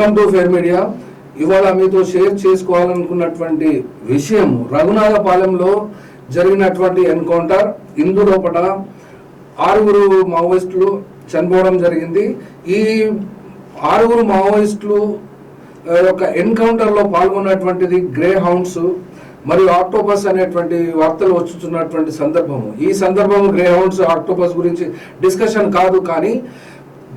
Welcome to fair media. ఇవాళ మీతో share చేసుకోవాలనుకున్నటువంటి విషయం రఘునాథపాలెంలో జరిగినటువంటి ఎన్కౌంటర్. ఇందు లోపల ఆరుగురు మావోయిస్టులు చనిపోవడం జరిగింది. ఈ ఆరుగురు మావోయిస్టులు యొక్క ఎన్కౌంటర్లో పాల్గొన్నటువంటిది గ్రే హౌండ్స్ మరియు ఆక్టోపస్ అనేటువంటి వార్తలు వచ్చుతున్నటువంటి సందర్భము. ఈ సందర్భము గ్రే హౌండ్స్ ఆక్టోపస్ గురించి డిస్కషన్ కాదు కానీ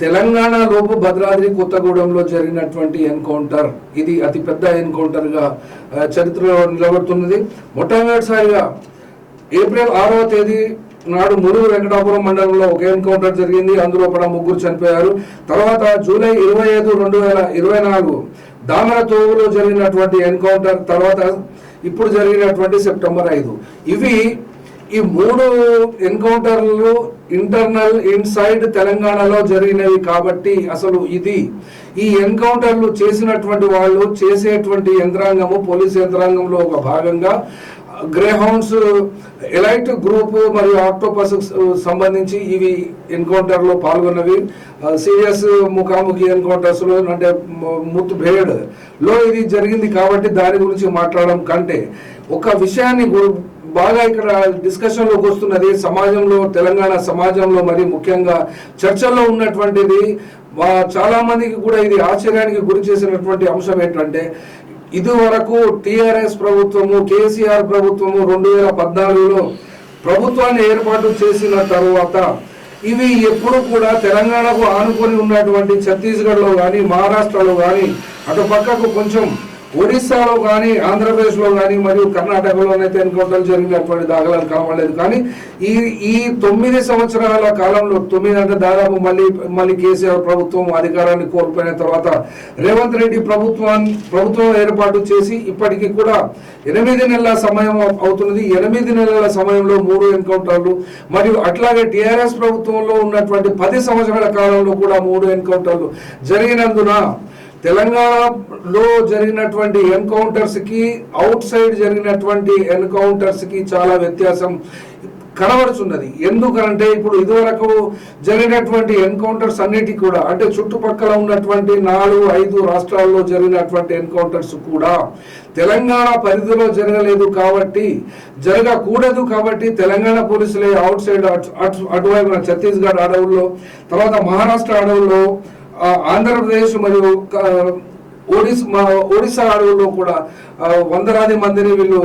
తెలంగాణలోపు భద్రాద్రి కొత్తగూడెంలో జరిగినటువంటి ఎన్కౌంటర్ ఇది అతి పెద్ద ఎన్కౌంటర్గా చరిత్రలో నిలబడుతున్నది. మొట్టమొదటిసారిగా ఏప్రిల్ ఆరవ తేదీ నాడు ములుగు వెంకటాపురం మండలంలో ఒక ఎన్కౌంటర్ జరిగింది. అందులో కూడా ముగ్గురు చనిపోయారు. తర్వాత జూలై ఇరవై ఐదు రెండు వేల ఇరవై నాలుగు దామరతోవులో జరిగినటువంటి ఎన్కౌంటర్ తర్వాత ఇప్పుడు జరిగినటువంటి సెప్టెంబర్ ఐదు. ఇవి ఈ మూడు ఎన్కౌంటర్లు ఇంటర్నల్ ఇన్సైడ్ తెలంగాణలో జరిగినవి కాబట్టి అసలు ఇది ఈ ఎన్కౌంటర్లు చేసినటువంటి వాళ్ళు చేసేటువంటి యంత్రాంగము పోలీస్ యంత్రాంగంలో ఒక భాగంగా గ్రేహౌండ్స్ ఎలైట్ గ్రూప్ మరియు ఆక్టోపస్ సంబంధించి ఇవి ఎన్కౌంటర్లో పాల్గొన్నవి. సీరియస్ ముఖాముఖి ఎన్కౌంటర్స్లో అంటే ముత్ భేడ్లో ఇది జరిగింది కాబట్టి దాని గురించి మాట్లాడడం కంటే ఒక విషయాన్ని బాగా ఇక్కడ డిస్కషన్లోకి వస్తున్నది. సమాజంలో తెలంగాణ సమాజంలో మరి ముఖ్యంగా చర్చల్లో ఉన్నటువంటిది వా- చాలా మందికి కూడా ఇది ఆశ్చర్యానికి గురి చేసినటువంటి అంశం ఏంటంటే ఇది వరకు టిఆర్ఎస్ ప్రభుత్వము కేసీఆర్ ప్రభుత్వము రెండు వేల పద్నాలుగులో ప్రభుత్వాన్ని ఏర్పాటు చేసిన తరువాత ఇవి ఎప్పుడు కూడా తెలంగాణకు ఆనుకొని ఉన్నటువంటి ఛత్తీస్గఢ్లో కానీ మహారాష్ట్రలో కానీ అటు పక్కకు కొంచెం ఒడిస్సాలో కానీ ఆంధ్రప్రదేశ్లో కానీ మరియు కర్ణాటకలోనైతే ఎన్కౌంటర్లు జరిగినటువంటి దాఖలాలు కనబడలేదు కానీ ఈ ఈ తొమ్మిది సంవత్సరాల కాలంలో తొమ్మిది అంటే దాదాపు మళ్ళీ మళ్ళీ కేసీఆర్ ప్రభుత్వం అధికారాన్ని కోల్పోయిన తర్వాత రేవంత్ రెడ్డి ప్రభుత్వాన్ని ప్రభుత్వం ఏర్పాటు చేసి ఇప్పటికీ కూడా ఎనిమిది నెలల సమయం అవుతున్నది. ఎనిమిది నెలల సమయంలో మూడు ఎన్కౌంటర్లు మరియు అట్లాగే టీఆర్ఎస్ ప్రభుత్వంలో ఉన్నటువంటి పది సంవత్సరాల కాలంలో కూడా మూడు ఎన్కౌంటర్లు జరిగినందున తెలంగాణలో జరిగినటువంటి ఎన్కౌంటర్స్కి అవుట్ సైడ్ జరిగినటువంటి ఎన్కౌంటర్స్కి చాలా వ్యత్యాసం కనబడుచున్నది. ఎందుకంటే ఇప్పుడు ఇదివరకు జరిగినటువంటి ఎన్కౌంటర్స్ అన్నిటి కూడా అంటే చుట్టుపక్కల ఉన్నటువంటి నాలుగు ఐదు రాష్ట్రాల్లో జరిగినటువంటి ఎన్కౌంటర్స్ కూడా తెలంగాణ పరిధిలో జరగలేదు కాబట్టి జరగకూడదు కాబట్టి తెలంగాణ పోలీసులే అవుట్ సైడ్ అటు- అటు- అటువైపున ఛత్తీస్గఢ్ అడవుల్లో తర్వాత మహారాష్ట్ర అడవుల్లో ఆంధ్రప్రదేశ్ మరియు ఒడిస్ మా ఒడిశా అడవుల్లో కూడా వందలాది మందిని వీళ్ళు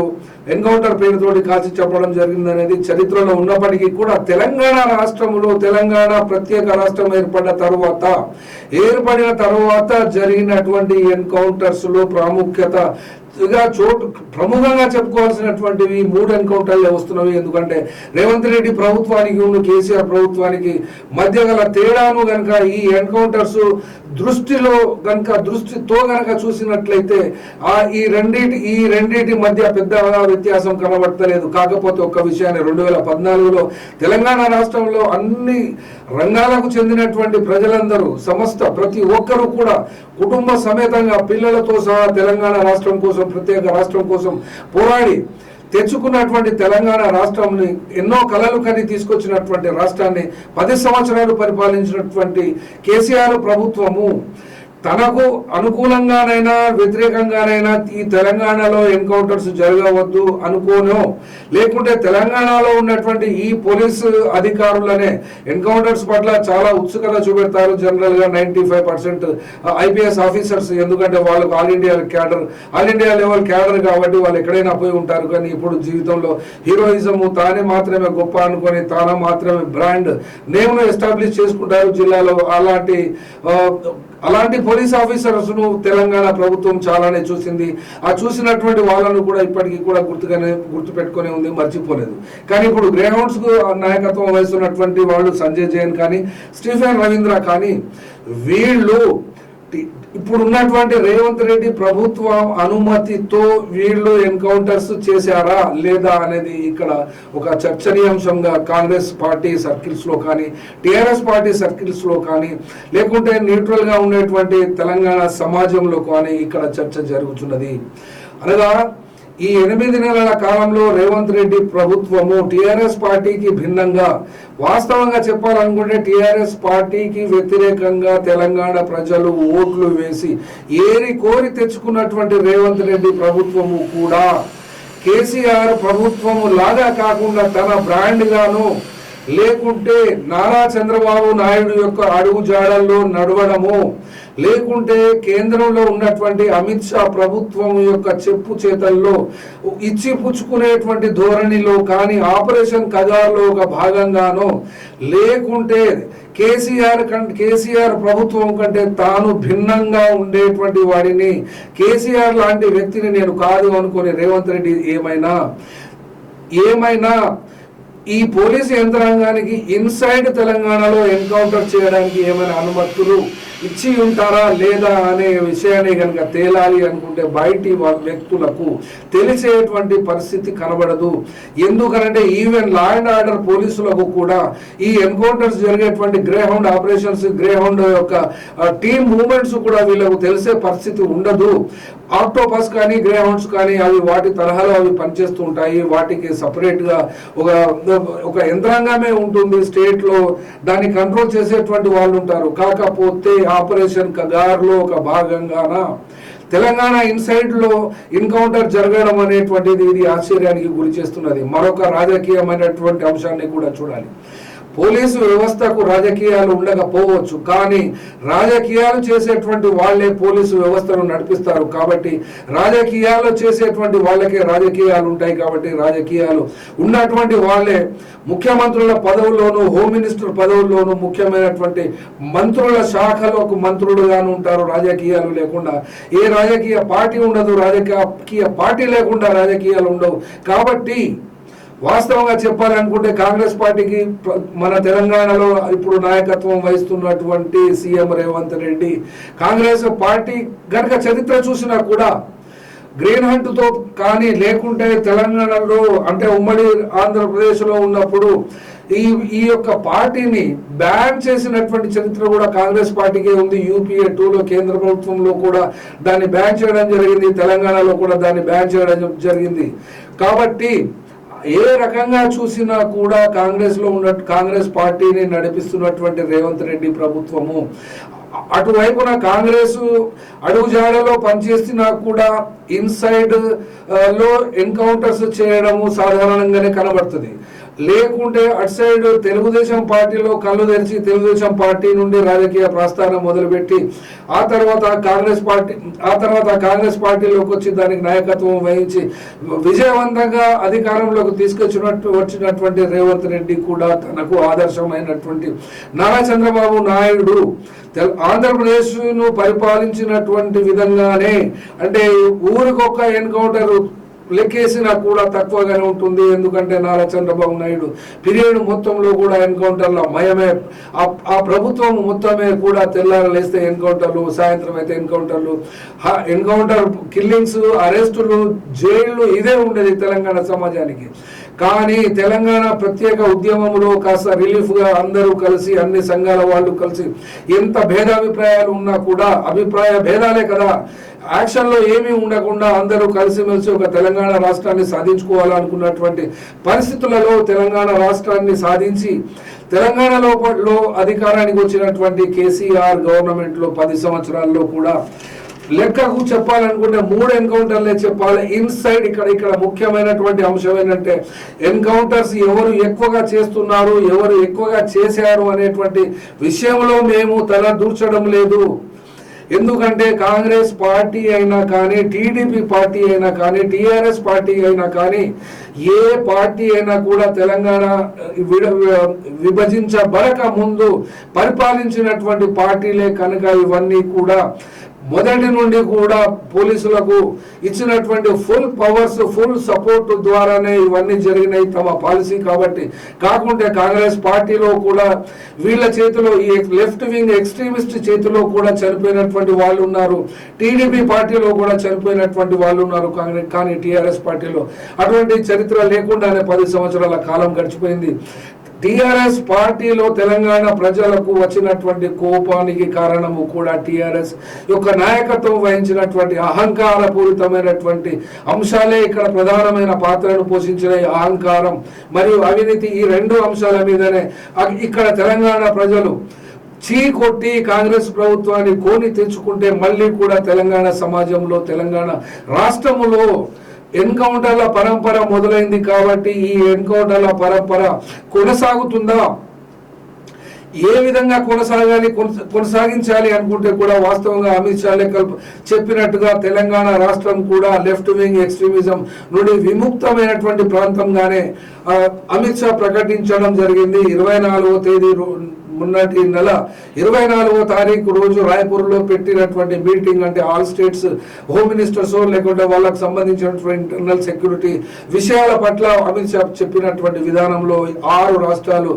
ఎన్కౌంటర్ పేరుతోటి కాల్చి చెప్పడం జరిగింది అనేది చరిత్రలో ఉన్నప్పటికీ కూడా తెలంగాణ రాష్ట్రంలో తెలంగాణ ప్రత్యేక రాష్ట్రం ఏర్పడిన తరువాత ఏర్పడిన తరువాత జరిగినటువంటి ఎన్కౌంటర్స్లో ప్రాముఖ్యత గా చోటు ప్రముఖంగా చెప్పుకోవాల్సినటువంటివి మూడు ఎన్కౌంటర్లే వస్తున్నవి. ఎందుకంటే రేవంత్ రెడ్డి ప్రభుత్వానికి ఉన్న కేసీఆర్ ప్రభుత్వానికి మధ్య గల తేడాను గనక ఈ ఎన్కౌంటర్స్ దృష్టిలో గనక దృష్టితో గనక చూసినట్లయితే ఆ ఈ రెండింటి ఈ రెండింటి మధ్య పెద్ద వ్యత్యాసం కనబడతలేదు. కాకపోతే ఒక్క విషయాన్ని రెండు వేల పద్నాలుగులో తెలంగాణ రాష్ట్రంలో అన్ని రంగాలకు చెందినటువంటి ప్రజలందరూ సమస్త ప్రతి ఒక్కరూ కూడా కుటుంబ సమేతంగా పిల్లలతో సహా తెలంగాణ రాష్ట్రం కోసం ప్రత్యేక రాష్ట్రం కోసం పోరాడి తెచ్చుకున్నటువంటి తెలంగాణ రాష్ట్రంని ఎన్నో కళలు కని తీసుకొచ్చినటువంటి రాష్ట్రాన్ని పది సంవత్సరాలు పరిపాలించినటువంటి కేసీఆర్ ప్రభుత్వము. తనకు అనుకూలంగానైనా వ్యతిరేకంగానైనా ఈ తెలంగాణలో ఎన్కౌంటర్స్ జరగవద్దు అనుకోనో. లేకుంటే తెలంగాణలో ఉన్నటువంటి ఈ పోలీసు అధికారులనే ఎన్కౌంటర్స్ పట్ల చాలా ఉత్సుకత చూపెడతారు జనరల్గా ninety five percent IPS officers. ఎందుకంటే వాళ్ళకు all India cadre all India level cadre కాబట్టి వాళ్ళు ఎక్కడైనా పోయి ఉంటారు. కానీ ఇప్పుడు జీవితంలో హీరోయిజం తానే మాత్రమే గొప్ప అనుకొని తాను మాత్రమే బ్రాండ్ నేమ్ను ఎస్టాబ్లిష్ చేసుకుంటారు జిల్లాలో. అలాంటి అలాంటి పోలీస్ ఆఫీసర్స్ను తెలంగాణ ప్రభుత్వం చాలానే చూసింది. ఆ చూసినటువంటి వాళ్ళను కూడా ఇప్పటికీ కూడా గుర్తుగానే గుర్తు పెట్టుకునే ఉంది మర్చిపోలేదు. కానీ ఇప్పుడు గ్రేహౌండ్స్కు నాయకత్వం వహిస్తున్నటువంటి వాళ్ళు సంజయ్ జైన్ కానీ స్టీఫెన్ రవీంద్ర కానీ వీళ్ళు ఇప్పుడు ఉన్నటువంటి రేవంత్ రెడ్డి ప్రభుత్వం అనుమతితో వీళ్ళు ఎన్కౌంటర్స్ చేశారా లేదా అనేది ఇక్కడ ఒక చర్చనీయాంశంగా కాంగ్రెస్ పార్టీ సర్కిల్స్లో కానీ టీఆర్ఎస్ పార్టీ సర్కిల్స్లో కానీ లేకుంటే న్యూట్రల్గా ఉండేటువంటి తెలంగాణ సమాజంలో కానీ ఇక్కడ చర్చ జరుగుతున్నది. అనగా ఈ ఎనిమిది నెలల కాలంలో రేవంత్ రెడ్డి ప్రభుత్వము టీఆర్ఎస్ పార్టీకి భిన్నంగా వాస్తవంగా చెప్పాలనుకుంటే టీఆర్ఎస్ పార్టీకి వ్యతిరేకంగా తెలంగాణ ప్రజలు ఓట్లు వేసి ఏరి కోరి తెచ్చుకున్నటువంటి రేవంత్ రెడ్డి ప్రభుత్వము కూడా కేసీఆర్ ప్రభుత్వము లాగా కాకుండా తన బ్రాండ్గాను లేకుంటే నారా చంద్రబాబు నాయుడు యొక్క అడుగు జాడల్లో నడవడము లేకుంటే కేంద్రంలో ఉన్నటువంటి అమిత్ షా ప్రభుత్వం యొక్క చెప్పు చేతల్లో ఇచ్చి పుచ్చుకునేటువంటి ధోరణిలో కానీ ఆపరేషన్ కగార్లో ఒక భాగంగానో లేకుంటే కేసీఆర్ కంటే కేసీఆర్ ప్రభుత్వం కంటే తాను భిన్నంగా ఉండేటువంటి వాడిని కేసీఆర్ లాంటి వ్యక్తిని నేను కాదు అనుకుని రేవంత్ రెడ్డి ఏమైనా? ఏమైనా? ఈ పోలీసు యంత్రాంగానికి ఇన్సైడ్ తెలంగాణలో ఎన్కౌంటర్ చేయడానికి ఏమైనా అనుమతులు? ఇచ్చి ఉంటారా లేదా అనే విషయాన్ని కనుక తేలాలి అనుకుంటే బయటి వ్యక్తులకు తెలిసేటువంటి పరిస్థితి కనబడదు. ఎందుకంటే ఈవెన్ లా అండ్ ఆర్డర్ పోలీసులకు కూడా ఈ ఎన్కౌంటర్స్ జరిగేటువంటి grey hound operations grey hound యొక్క టీమ్ మూమెంట్స్ కూడా వీళ్ళకు తెలిసే పరిస్థితి ఉండదు. ఆక్టోపస్ కానీ గ్రే హౌండ్స్ కానీ అవి వాటి తరహాలో అవి పనిచేస్తూ ఉంటాయి. వాటికి సపరేట్గా ఒక ఒక యంత్రాంగమే ఉంటుంది స్టేట్లో దాన్ని కంట్రోల్ చేసేటువంటి వాళ్ళు ఉంటారు. కాకపోతే ఆపరేషన్ కగార్లో ఒక భాగంగాన తెలంగాణ ఇన్సైడ్లో ఎన్కౌంటర్ జరగడం అనేటువంటిది ఇది ఆశ్చర్యానికి గురి చేస్తున్నది. మరొక రాజకీయమైనటువంటి అంశాన్ని కూడా చూడాలి. పోలీసు వ్యవస్థకు రాజకీయాలు ఉండకపోవచ్చు కానీ రాజకీయాలు చేసేటువంటి వాళ్ళే పోలీసు వ్యవస్థను నడిపిస్తారు. కాబట్టి రాజకీయాలు చేసేటువంటి వాళ్ళకే రాజకీయాలు ఉంటాయి కాబట్టి రాజకీయాలు ఉన్నటువంటి వాళ్ళే ముఖ్యమంత్రుల పదవుల్లోనూ హోమ్ మినిస్టర్ పదవుల్లోనూ ముఖ్యమైనటువంటి మంత్రుల శాఖలోకి మంత్రులుగాను ఉంటారు. రాజకీయాలు లేకుండా ఏ రాజకీయ పార్టీ ఉండదు రాజకీయ పార్టీ లేకుండా రాజకీయాలు ఉండవు. కాబట్టి వాస్తవంగా చెప్పాలనుకుంటే కాంగ్రెస్ పార్టీకి మన తెలంగాణలో ఇప్పుడు నాయకత్వం వహిస్తున్నటువంటి CM Revanth Reddy Congress party గనక చరిత్ర చూసినా కూడా గ్రీన్ హంట్తో కానీ లేకుంటే తెలంగాణలో అంటే ఉమ్మడి ఆంధ్రప్రదేశ్లో ఉన్నప్పుడు ఈ ఈ యొక్క పార్టీని బ్యాన్ చేసినటువంటి చరిత్ర కూడా కాంగ్రెస్ పార్టీకే ఉంది. యూపీఏ టూలో కేంద్ర ప్రభుత్వంలో కూడా దాన్ని బ్యాన్ చేయడం జరిగింది. తెలంగాణలో కూడా దాన్ని బ్యాన్ చేయడం జరిగింది. కాబట్టి ఏ రకంగా చూసినా కూడా కాంగ్రెస్లో ఉన్న కాంగ్రెస్ పార్టీని నడిపిస్తున్నటువంటి రేవంత్ రెడ్డి ప్రభుత్వము అటువైపున కాంగ్రెస్ అడుగుజాడలో పనిచేస్తున్నా కూడా ఇన్సైడ్లో ఎన్కౌంటర్స్ చేయడము సాధారణంగానే కనబడుతుంది. లేకుంటే అటు సైడ్ తెలుగుదేశం పార్టీలో కళ్ళు తెరిచి తెలుగుదేశం పార్టీ నుండి రాజకీయ ప్రస్థానం మొదలుపెట్టి ఆ తర్వాత కాంగ్రెస్ పార్టీ ఆ తర్వాత కాంగ్రెస్ పార్టీలోకి వచ్చి దానికి నాయకత్వం వహించి విజయవంతంగా అధికారంలోకి తీసుకొచ్చినట్టు వచ్చినటువంటి రేవంత్ రెడ్డి కూడా తనకు ఆదర్శమైనటువంటి నారా చంద్రబాబు నాయుడు. ఆంధ్రప్రదేశ్ను పరిపాలించినటువంటి విధంగానే అంటే ఊరికొక ఎన్కౌంటర్ లెక్కేసినా కూడా తక్కువగానే ఉంటుంది. ఎందుకంటే నారా చంద్రబాబు నాయుడు పీరియడ్ మొత్తంలో కూడా ఎన్కౌంటర్ల మయమే. ఆ- ప్రభుత్వం మొత్తమే కూడా తెల్లారలేస్తే ఎన్కౌంటర్లు సాయంత్రం అయితే ఎన్కౌంటర్లు. ఎన్కౌంటర్ కిల్లింగ్స్ అరెస్టులు జైళ్ళు ఇదే ఉండేది తెలంగాణ సమాజానికి. కానీ తెలంగాణ ప్రత్యేక ఉద్యమంలో కాస్త రిలీఫ్గా అందరూ కలిసి అన్ని సంఘాల వాళ్ళు కలిసి ఎంత భేదాభిప్రాయాలు ఉన్నా కూడా అభిప్రాయ భేదాలే కదా యాక్షన్లో ఏమీ ఉండకుండా అందరూ కలిసిమెలిసి ఒక తెలంగాణ రాష్ట్రాన్ని సాధించుకోవాలనుకున్నటువంటి పరిస్థితులలో తెలంగాణ రాష్ట్రాన్ని సాధించి తెలంగాణ లోపట్లో అధికారానికి వచ్చినటువంటి కేసీఆర్ గవర్నమెంట్లో పది సంవత్సరాల్లో కూడా లెక్కకు చెప్పాలనుకుంటే మూడు ఎన్కౌంటర్లే చెప్పాలి. ఇన్సైడ్ ఇక్కడ ఇక్కడ ముఖ్యమైనటువంటి అంశం ఏంటంటే ఎన్కౌంటర్స్ ఎవరు ఎక్కువగా చేస్తున్నారు ఎవరు ఎక్కువగా చేశారు అనేటువంటి విషయంలో మేము తల దూర్చడం లేదు. ఎందుకంటే కాంగ్రెస్ పార్టీ అయినా కానీ టీడీపీ పార్టీ అయినా కానీ టీఆర్ఎస్ పార్టీ అయినా కానీ ఏ పార్టీ అయినా కూడా తెలంగాణ విభజించబడక ముందు పరిపాలించినటువంటి పార్టీలే కనుక ఇవన్నీ కూడా మొదటి నుండి కూడా పోలీసులకు ఇచ్చినటువంటి ఫుల్ పవర్స్ ఫుల్ సపోర్ట్ ద్వారానే ఇవన్నీ జరిగినాయి తమ పాలసీ కాబట్టి. కాకుంటే కాంగ్రెస్ పార్టీలో కూడా వీళ్ళ చేతిలో ఈ లెఫ్ట్ వింగ్ ఎక్స్ట్రీమిస్ట్ చేతిలో కూడా చనిపోయినటువంటి వాళ్ళు ఉన్నారు. టీడీపీ పార్టీలో కూడా చనిపోయినటువంటి వాళ్ళు ఉన్నారు కాంగ్రెస్ కానీ టీఆర్ఎస్ పార్టీలో. అటువంటి చరిత్ర లేకుండానే పది సంవత్సరాల కాలం గడిచిపోయింది. టిఆర్ఎస్ పార్టీలో తెలంగాణ ప్రజలకు వచ్చినటువంటి కోపానికి కారణము కూడా టిఆర్ఎస్ యొక్క నాయకత్వం వహించినటువంటి అహంకారపూరితమైనటువంటి అంశాలే ఇక్కడ ప్రధానమైన పాత్రను పోషించిన ఈ అహంకారం. మరియు అవినీతి ఈ రెండు అంశాల మీదనే ఇక్కడ తెలంగాణ ప్రజలు చీ కొట్టి కాంగ్రెస్ ప్రభుత్వాన్ని కోని తెచ్చుకుంటే మళ్ళీ కూడా తెలంగాణ సమాజంలో తెలంగాణ రాష్ట్రములో ఎన్కౌంటర్ల పరంపర మొదలైంది కాబట్టి ఈ ఎన్కౌంటర్ల పరంపర కొనసాగుతుందా? ఏ విధంగా కొనసాగాలి కొనసాగించాలి అనుకుంటే కూడా వాస్తవంగా అమిత్ షా లెక్క చెప్పినట్టుగా తెలంగాణ రాష్ట్రం కూడా లెఫ్ట్ వింగ్ ఎక్స్ట్రీమిజం నుండి విముక్తమైనటువంటి ప్రాంతంగానే అమిత్ షా ప్రకటించడం జరిగింది. ఇరవై నాలుగో తేదీ మొన్నటి నెల ఇరవై నాలుగో తారీఖు రోజు రాయపూర్లో పెట్టినటువంటి మీటింగ్ అంటే ఆల్ స్టేట్స్ హోమ్ మినిస్టర్స్ లేకుంటే వాళ్ళకు సంబంధించినటువంటి ఇంటర్నల్ సెక్యూరిటీ విషయాల పట్ల అమిత్ షా చెప్పినటువంటి విధానంలో ఆరు రాష్ట్రాలు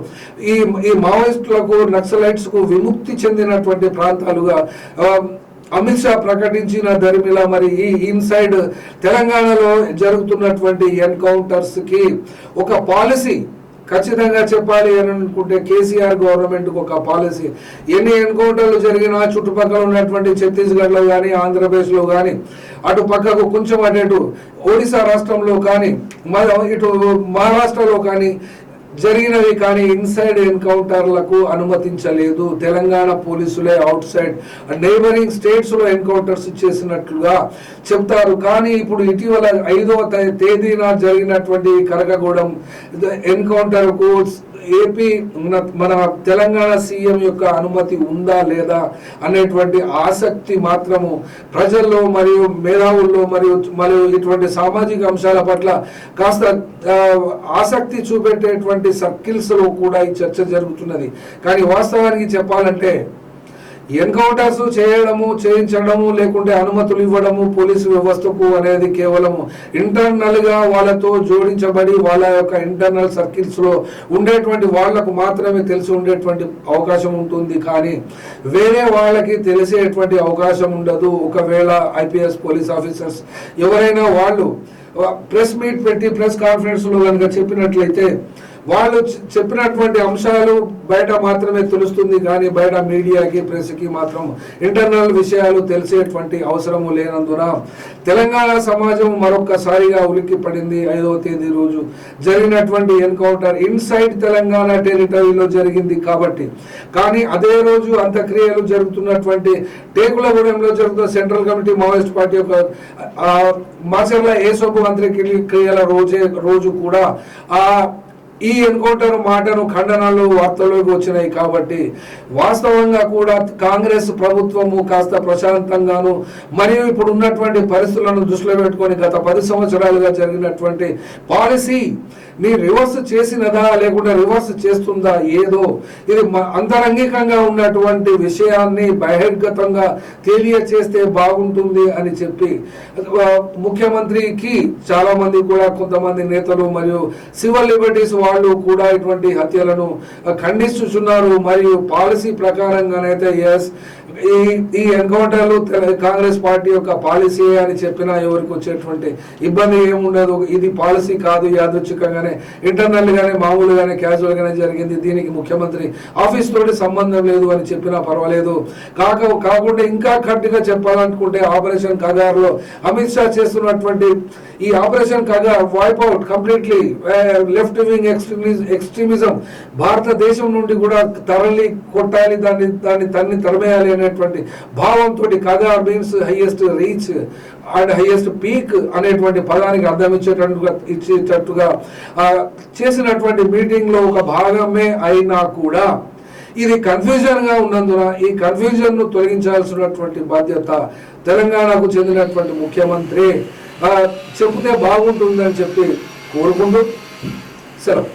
ఈ ఈ మావోయిస్టులకు నక్సలైట్స్కు విముక్తి చెందినటువంటి ప్రాంతాలుగా అమిత్ షా ప్రకటించిన దరిమిలా మరి ఈ ఇన్సైడ్ తెలంగాణలో జరుగుతున్నటువంటి ఎన్కౌంటర్స్కి ఒక పాలసీ ఖచ్చితంగా చెప్పాలి అని అనుకుంటే కేసీఆర్ గవర్నమెంట్ ఒక పాలసీ. ఎన్ని ఎన్కౌంటర్లు జరిగినా చుట్టుపక్కల ఉన్నటువంటి ఛత్తీస్గఢ్లో కానీ ఆంధ్రప్రదేశ్లో కానీ అటు పక్కకు కొంచెం అటు ఒడిశా రాష్ట్రంలో కానీ ఇటు మహారాష్ట్రలో కానీ జరిగినవి కానీ ఇన్సైడ్ ఎన్కౌంటర్లకు అనుమతించలేదు. తెలంగాణ పోలీసులే అవుట్ సైడ్ నైబరింగ్ స్టేట్స్లో ఎన్కౌంటర్స్ చేసినట్లుగా చెప్తారు. కానీ ఇప్పుడు ఇటీవల ఐదవ తేదీన జరిగినటువంటి కరగగూడెం ఎన్కౌంటర్కు ఏపీ మన- మన తెలంగాణ సీఎం యొక్క అనుమతి ఉందా లేదా అనేటువంటి ఆసక్తి మాత్రము ప్రజల్లో మరియు మేధావుల్లో మరియు మరియు ఇటువంటి సామాజిక అంశాల పట్ల కాస్త ఆసక్తి చూపెట్టేటువంటి సర్కిల్స్లో కూడా ఈ చర్చ జరుగుతున్నది. కానీ వాస్తవానికి చెప్పాలంటే ఎన్కౌంటర్స్ చేయడము చేయించడము లేకుంటే అనుమతులు ఇవ్వడము పోలీసు వ్యవస్థకు అనేది కేవలం ఇంటర్నల్గా వాళ్ళతో జోడించబడి వాళ్ళ యొక్క ఇంటర్నల్ సర్కిల్స్లో ఉండేటువంటి వాళ్ళకు మాత్రమే తెలిసి ఉండేటువంటి అవకాశం ఉంటుంది. కానీ వేరే వాళ్ళకి తెలిసేటువంటి అవకాశం ఉండదు. ఒకవేళ ఐపీఎస్ పోలీస్ ఆఫీసర్స్ ఎవరైనా వాళ్ళు ప్రెస్ మీట్ పెట్టి ప్రెస్ కాన్ఫరెన్స్లో కనుక చెప్పినట్లయితే వాళ్ళు చెప్పినటువంటి అంశాలు బయట మాత్రమే తెలుస్తుంది కానీ బయట మీడియాకి ప్రెస్కి మాత్రం ఇంటర్నల్ విషయాలు తెలిసేటువంటి అవసరము లేనందున తెలంగాణ సమాజం మరొక్కసారిగా ఉలిక్కి పడింది ఐదవ తేదీ రోజు. జరిగినటువంటి ఎన్కౌంటర్ ఇన్సైడ్ తెలంగాణ టెరిటరీలో జరిగింది కాబట్టి. కానీ అదే రోజు అంత్యక్రియలు జరుగుతున్నటువంటి టేకులగూడెంలో జరుగుతున్న సెంట్రల్ కమిటీ మావోయిస్ట్ పార్టీ యొక్క ఆ, మాచర్ల ఏసోపు అంత్యక్రియల రోజే రోజు కూడా ఆ ఈ ఎన్కౌంటర్ మాటను ఖండనలు వార్తల్లోకి వచ్చినాయి కాబట్టి వాస్తవంగా కూడా కాంగ్రెస్ ప్రభుత్వము కాస్త ప్రశాంతంగాను మరియు ఇప్పుడు ఉన్నటువంటి పరిస్థితులను దృష్టిలో పెట్టుకొని గత పది సంవత్సరాలుగా జరిగినటువంటి పాలసీ నీ రివర్స్ చేసినదా లేకుండా రివర్స్ చేస్తుందా ఏదో. ఇది అంతరంగికంగా ఉన్నటువంటి విషయాన్ని బహిర్గతంగా తెలియచేస్తే బాగుంటుంది అని చెప్పి ముఖ్యమంత్రికి చాలా మంది కూడా కొంతమంది నేతలు మరియు సివిల్ లిబర్టీస్ వాళ్ళు కూడా ఇటువంటి హత్యలను ఖండిస్తున్నారు. మరియు పాలసీ ప్రకారంగానైతే ఎస్ ఈ ఈ ఎన్కౌంటర్లు కాంగ్రెస్ పార్టీ యొక్క పాలసీ అని చెప్పినా ఎవరికి వచ్చేటువంటి ఇబ్బంది ఏముండదు. ఇది పాలసీ కాదు యాదృచ్ఛికంగానే ఇంటర్నల్ గాని మామూలు కానీ క్యాజువల్ గానే జరిగింది. దీనికి ముఖ్యమంత్రి ఆఫీస్ తోటి సంబంధం లేదు అని చెప్పినా పర్వాలేదు. కాక కాకుండా ఇంకా గట్టిగా చెప్పాలనుకుంటే ఆపరేషన్ కగారులో అమిత్ షా చేస్తున్నటువంటి ఈ ఆపరేషన్ కాగా wipe out completely left wing extremism భారతదేశం నుండి కూడా తరలి కొట్టాలి దాన్ని దాన్ని తన్ని తరమేయాలి అనేటువంటి భావంతో Kagar means highest reach and highest peak అనేటువంటి పదానికి అర్థం ఇచ్చేటట్టుగా ఇచ్చేటట్టుగా చేసినటువంటి మీటింగ్లో ఒక భాగమే అయినా కూడా ఇది కన్ఫ్యూజన్గా ఉన్నందున ఈ కన్ఫ్యూజన్ను తొలగించాల్సినటువంటి బాధ్యత తెలంగాణకు చెందినటువంటి ముఖ్యమంత్రి చెప్తే బాగుంటుందని చెప్పి కోరుకుంటూ సెలవు.